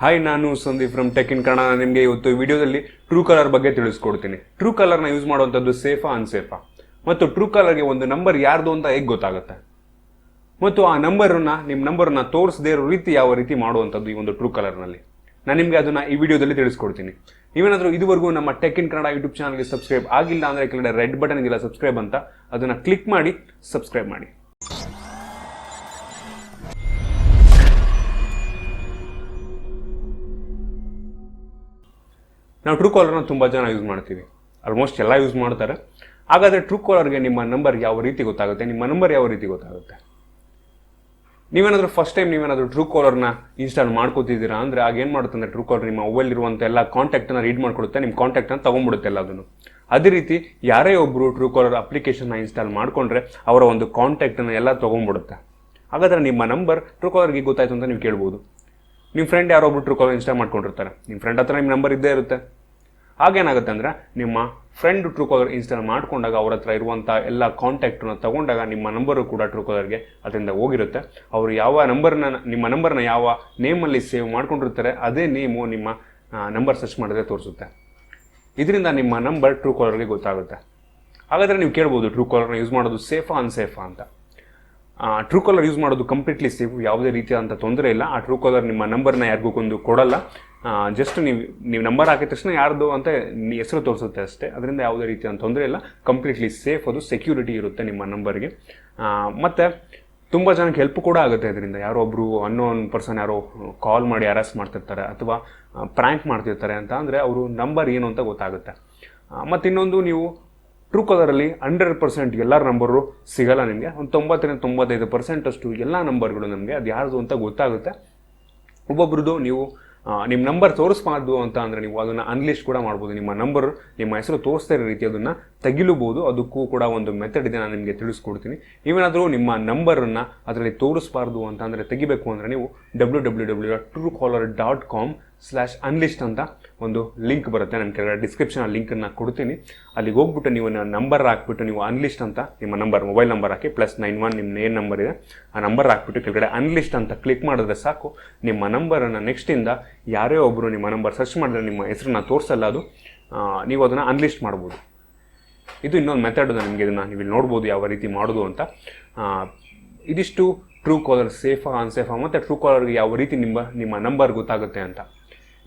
Hi ನಾನು Sandeep from tech in Kannada ನಿಮಗೆ ಇವತ್ತು ವಿಡಿಯೋದಲ್ಲಿ ಟ್ರೂ ಕಲರ್ ಬಗ್ಗೆ ತಿಳಿಸ್ಕೊಡ್ತೀನಿ. ಟ್ರೂ ಕಲರ್ನ ಯೂಸ್ ಮಾಡುವಂಥದ್ದು ಸೇಫಾ ಅನ್ಸೇಫಾ ಮತ್ತು ಟ್ರೂ ಕಲರ್ಗೆ ಒಂದು ನಂಬರ್ ಯಾರ್ದು ಅಂತ ಹೇಗೆ ಗೊತ್ತಾಗುತ್ತೆ? ಮತ್ತು ಆ ನಂಬರನ್ನು ನಿಮ್ಮ ನಂಬರನ್ನು ತೋರಿಸದೇ ಇರೋ ರೀತಿ ಯಾವ ರೀತಿ ಮಾಡುವಂಥದ್ದು ಈ ಒಂದು ಟ್ರೂ ಕಲರ್ನಲ್ಲಿ ನಾನು ನಿಮಗೆ ಅದನ್ನ ಈ ವಿಡಿಯೋದಲ್ಲಿ ತಿಳಿಸ್ಕೊಡ್ತೀನಿ. ನೀವೇನಾದರೂ ಇದುವರೆಗೂ ನಮ್ಮ ಟೆಕ್ ಇನ್ ಕನ್ನಡ ಯೂಟ್ಯೂಬ್ ಚಾನಲ್ಗೆ ಸಬ್ಸ್ಕ್ರೈಬ್ ಆಗಿಲ್ಲ ಅಂದರೆ ಕೆಳಗಡೆ ರೆಡ್ ಬಟನ್ ಇದೆಯಲ್ಲ ಸಬ್ಸ್ಕ್ರೈಬ್ ಅಂತ ಅದನ್ನು ಕ್ಲಿಕ್ ಮಾಡಿ ಸಬ್ಸ್ಕ್ರೈಬ್ ಮಾಡಿ. ನಾವು ಟ್ರೂ ಕಾಲರ್ನ ತುಂಬ ಜನ ಯೂಸ್ ಮಾಡ್ತೀವಿ. ಆಲ್ಮೋಸ್ಟ್ ಎಲ್ಲ ಯೂಸ್ ಮಾಡ್ತಾರೆ. ಹಾಗಾದರೆ ಟ್ರೂ ಕಾಲರ್ಗೆ ನಿಮ್ಮ ನಂಬರ್ ಯಾವ ರೀತಿ ಗೊತ್ತಾಗುತ್ತೆ? ನಿಮ್ಮ ನಂಬರ್ ಯಾವ ರೀತಿ ಗೊತ್ತಾಗುತ್ತೆ? ನೀವೇನಾದರೂ ಫಸ್ಟ್ ಟೈಮ್ ನೀವೇನಾದರೂ ಟ್ರೂ ಕಾಲರ್ನ ಇನ್ಸ್ಟಾಲ್ ಮಾಡ್ಕೋತಿದ್ದೀರಾ? ಅಂದರೆ ಆಗ ಏನು ಮಾಡುತ್ತೆ ಅಂದರೆ ಟ್ರೂ ಕಾಲರ್ ನಿಮ್ಮ ಮೊಬೈಲ್ ಇರುವಂಥ ಎಲ್ಲ ಕಾಂಟ್ಯಾಕ್ಟನ್ನು ರೀಡ್ ಮಾಡ್ಕೊಡುತ್ತೆ. ನಿಮ್ಮ ಕಾಂಟ್ಯಾಕ್ಟನ್ನು ತೊಗೊಂಡ್ಬಿಡುತ್ತೆ ಎಲ್ಲದನ್ನು. ಅದೇ ರೀತಿ ಯಾರೇ ಒಬ್ಬರು ಟ್ರೂ ಕಾಲರ್ ಅಪ್ಲಿಕೇಶನ್ನ ಇನ್ಸ್ಟಾಲ್ ಮಾಡಿಕೊಂಡ್ರೆ ಅವರ ಒಂದು ಕಾಂಟ್ಯಾಕ್ಟನ್ನು ಎಲ್ಲ ತೊಗೊಂಡ್ಬಿಡುತ್ತೆ. ಹಾಗಾದರೆ ನಿಮ್ಮ ನಂಬರ್ ಟ್ರೂ ಕಾಲರ್ಗೆ ಗೊತ್ತಾಯ್ತು ಅಂತ ನೀವು ಕೇಳ್ಬೋದು. ನಿಮ್ಮ ಫ್ರೆಂಡ್ ಯಾರೊಬ್ರು ಟ್ರೂ ಕಾಲರ್ ಇನ್ಸ್ಟಾಲ್ ಮಾಡ್ಕೊಂಡಿರ್ತಾರೆ. ನಿಮ್ಮ ಫ್ರೆಂಡ್ ಹತ್ರ ನಿಮ್ಮ ನಂಬರ್ ಇದ್ದೇ ಇರುತ್ತೆ. ಆಗೇನಾಗುತ್ತೆ ಅಂದರೆ ನಿಮ್ಮ ಫ್ರೆಂಡ್ ಟ್ರೂ ಕಾಲರ್ ಇನ್ಸ್ಟಾಲ್ ಮಾಡ್ಕೊಂಡಾಗ ಅವ್ರ ಹತ್ರ ಇರುವಂಥ ಎಲ್ಲ ಕಾಂಟ್ಯಾಕ್ಟನ್ನ ತಗೊಂಡಾಗ ನಿಮ್ಮ ನಂಬರು ಕೂಡ ಟ್ರೂ ಕಾಲರ್ಗೆ ಅದರಿಂದ ಹೋಗಿರುತ್ತೆ. ಅವರು ಯಾವ ನಂಬರ್ನ ನಿಮ್ಮ ನಂಬರ್ನ ಯಾವ ನೇಮಲ್ಲಿ ಸೇವ್ ಮಾಡ್ಕೊಂಡಿರ್ತಾರೆ, ಅದೇ ನೇಮು ನಿಮ್ಮ ನಂಬರ್ ಸರ್ಚ್ ಮಾಡಿದ್ರೆ ತೋರಿಸುತ್ತೆ. ಇದರಿಂದ ನಿಮ್ಮ ನಂಬರ್ ಟ್ರೂ ಕಾಲರ್ಗೆ ಗೊತ್ತಾಗುತ್ತೆ. ಹಾಗಾದರೆ ನೀವು ಕೇಳ್ಬೋದು ಟ್ರೂ ಕಾಲರ್ನ ಯೂಸ್ ಮಾಡೋದು ಸೇಫಾ ಅನ್ಸೇಫಾ ಅಂತ. ಟ್ರೂ ಕಾಲರ್ ಯೂಸ್ ಮಾಡೋದು ಕಂಪ್ಲೀಟ್ಲಿ ಸೇಫ್ ಯಾವುದೇ ರೀತಿಯಾದಂಥ ತೊಂದರೆ ಇಲ್ಲ. ಆ ಟ್ರೂ ಕಾಲರ್ ನಿಮ್ಮ ನಂಬರ್ನ ಯಾರಿಗೂ ಕೊಂದು ಕೊಡಲ್ಲ. ಜಸ್ಟ್ ನೀವು ನೀವು ನಂಬರ್ ಹಾಕಿದ ತಕ್ಷಣ ಯಾರ್ದು ಅಂತ ಹೆಸರು ತೋರಿಸುತ್ತೆ ಅಷ್ಟೇ. ಅದರಿಂದ ಯಾವುದೇ ರೀತಿಯ ತೊಂದರೆ ಇಲ್ಲ. ಕಂಪ್ಲೀಟ್ಲಿ ಸೇಫ್ ಅದು. ಸೆಕ್ಯೂರಿಟಿ ಇರುತ್ತೆ ನಿಮ್ಮ ನಂಬರ್ಗೆ. ಮತ್ತು ತುಂಬ ಜನಕ್ಕೆ ಹೆಲ್ಪ್ ಕೂಡ ಆಗುತ್ತೆ ಇದರಿಂದ. ಯಾರೋ ಒಬ್ಬರು ಅನ್ನೋನ್ ಪರ್ಸನ್ ಯಾರೋ ಕಾಲ್ ಮಾಡಿ ಅರೆಸ್ಟ್ ಮಾಡ್ತಿರ್ತಾರೆ ಅಥವಾ ಪ್ರ್ಯಾಂಕ್ ಮಾಡ್ತಿರ್ತಾರೆ ಅಂತ. ಅಂದರೆ ಅವರು ನಂಬರ್ ಏನು ಅಂತ ಗೊತ್ತಾಗುತ್ತೆ. ಮತ್ತು ಇನ್ನೊಂದು ನೀವು ಟ್ರೂ ಕಲರಲ್ಲಿ ಹಂಡ್ರೆಡ್ ಪರ್ಸೆಂಟ್ ಎಲ್ಲರ ನಂಬರು ಸಿಗಲ್ಲ ನಿಮಗೆ. ಒಂದು ತೊಂಬತ್ತರಿಂದ ತೊಂಬತ್ತೈದು ಪರ್ಸೆಂಟಷ್ಟು ಎಲ್ಲ ನಂಬರ್ಗಳು ನಮಗೆ. ಅದು ಯಾರ್ದು ಅಂತ ಗೊತ್ತಾಗುತ್ತೆ. ಒಬ್ಬೊಬ್ರದ್ದು ನೀವು ನಿಮ್ಮ ನಂಬರ್ ತೋರಿಸ್ಬಾರ್ದು ಅಂತ ಅಂದರೆ ನೀವು ಅದನ್ನು ಅನ್ಲಿಸ್ಟ್ ಕೂಡ ಮಾಡ್ಬೋದು. ನಿಮ್ಮ ನಂಬರ್ ನಿಮ್ಮ ಹೆಸರು ತೋರಿಸ್ತಾ ಇರೋ ರೀತಿ ಅದನ್ನು ತೆಗಿಲೂಬೋದು. ಅದಕ್ಕೂ ಕೂಡ ಒಂದು ಮೆಥಡ್ ಇದೆ, ನಾನು ನಿಮಗೆ ತಿಳಿಸ್ಕೊಡ್ತೀನಿ. ಏನಾದರೂ ನಿಮ್ಮ ನಂಬರನ್ನು ಅದರಲ್ಲಿ ತೋರಿಸ್ಬಾರ್ದು ಅಂತ ಅಂದರೆ ತೆಗಿಬೇಕು ಅಂದರೆ ನೀವು W W W dot true caller dot com slash unlist ಅಂತ ಒಂದು ಲಿಂಕ್ ಬರುತ್ತೆ. ನಾನು ಕೆಳಗಡೆ ಡಿಸ್ಕ್ರಿಪ್ಷನ್ ಲಿಂಕನ್ನು ಕೊಡ್ತೀನಿ. ಅಲ್ಲಿಗೆ ಹೋಗ್ಬಿಟ್ಟು ನೀವು ನಂಬರ್ ಹಾಕ್ಬಿಟ್ಟು ನೀವು ಅನ್ಲಿಸ್ಟ್ ಅಂತ ನಿಮ್ಮ ನಂಬರ್ ಮೊಬೈಲ್ ನಂಬರ್ ಹಾಕಿ ಪ್ಲಸ್ ನೈನ್ ಒನ್ ನಿಮ್ಮ ಏನು ನಂಬರ್ ಇದೆ. ಆ ನಂಬರ್ ಹಾಕ್ಬಿಟ್ಟು ಕೆಳಗಡೆ ಅನ್ಲಿಸ್ಟ್ ಅಂತ ಕ್ಲಿಕ್ ಮಾಡಿದ್ರೆ ಸಾಕು. ನಿಮ್ಮ ನಂಬರನ್ನು ನೆಕ್ಸ್ಟಿಂದ ಯಾರೇ ಒಬ್ಬರು ನಿಮ್ಮ ನಂಬರ್ ಸರ್ಚ್ ಮಾಡಿದ್ರೆ ನಿಮ್ಮ ಹೆಸರನ್ನ ತೋರಿಸಲ್ಲ ಅದು. ನೀವು ಅದನ್ನು ಅನ್ಲಿಸ್ಟ್ ಮಾಡ್ಬೋದು. ಇದು ಇನ್ನೊಂದು ಮೆಥಡ್ ನಿಮಗೆ ಇದನ್ನು ನೀವು ಇಲ್ಲಿ ನೋಡ್ಬೋದು ಯಾವ ರೀತಿ ಮಾಡೋದು ಅಂತ. ಇದಿಷ್ಟು ಟ್ರೂ ಕಾಲರ್ ಸೇಫಾ ಅನ್ಸೇಫಾ ಮತ್ತು ಟ್ರೂ ಕಾಲರ್ಗೆ ಯಾವ ರೀತಿ ನಿಮ್ಮ ನಿಮ್ಮ ನಂಬರ್ ಗೊತ್ತಾಗುತ್ತೆ ಅಂತ.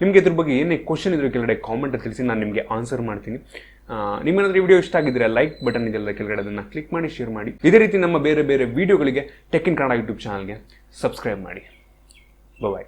ನಿಮಗೆ ಇದ್ರ ಬಗ್ಗೆ ಏನೇ ಕ್ವಶನ್ ಇದ್ರೆ ಕೆಳಗಡೆ ಕಾಮೆಂಟ್ ತಿಳಿಸಿ, ನಾನು ನಿಮಗೆ ಆನ್ಸರ್ ಮಾಡ್ತೀನಿ. ನಿಮ್ಮೇನಾದರೂ ವಿಡಿಯೋ ಇಷ್ಟ ಆಗಿದ್ರೆ ಲೈಕ್ ಬಟನ್ ಇದೆಲ್ಲ ಕೆಳಗಡೆ ಅದನ್ನು ಕ್ಲಿಕ್ ಮಾಡಿ ಶೇರ್ ಮಾಡಿ. ಇದೇ ರೀತಿ ನಮ್ಮ ಬೇರೆ ಬೇರೆ ವೀಡಿಯೋಗಳಿಗೆ ಟೆಕ್ ಇನ್ ಕನ್ನಡ ಯೂಟ್ಯೂಬ್ ಚಾನಲ್ಗೆ ಸಬ್ಸ್ಕ್ರೈಬ್ ಮಾಡಿ. ಬಾಯ್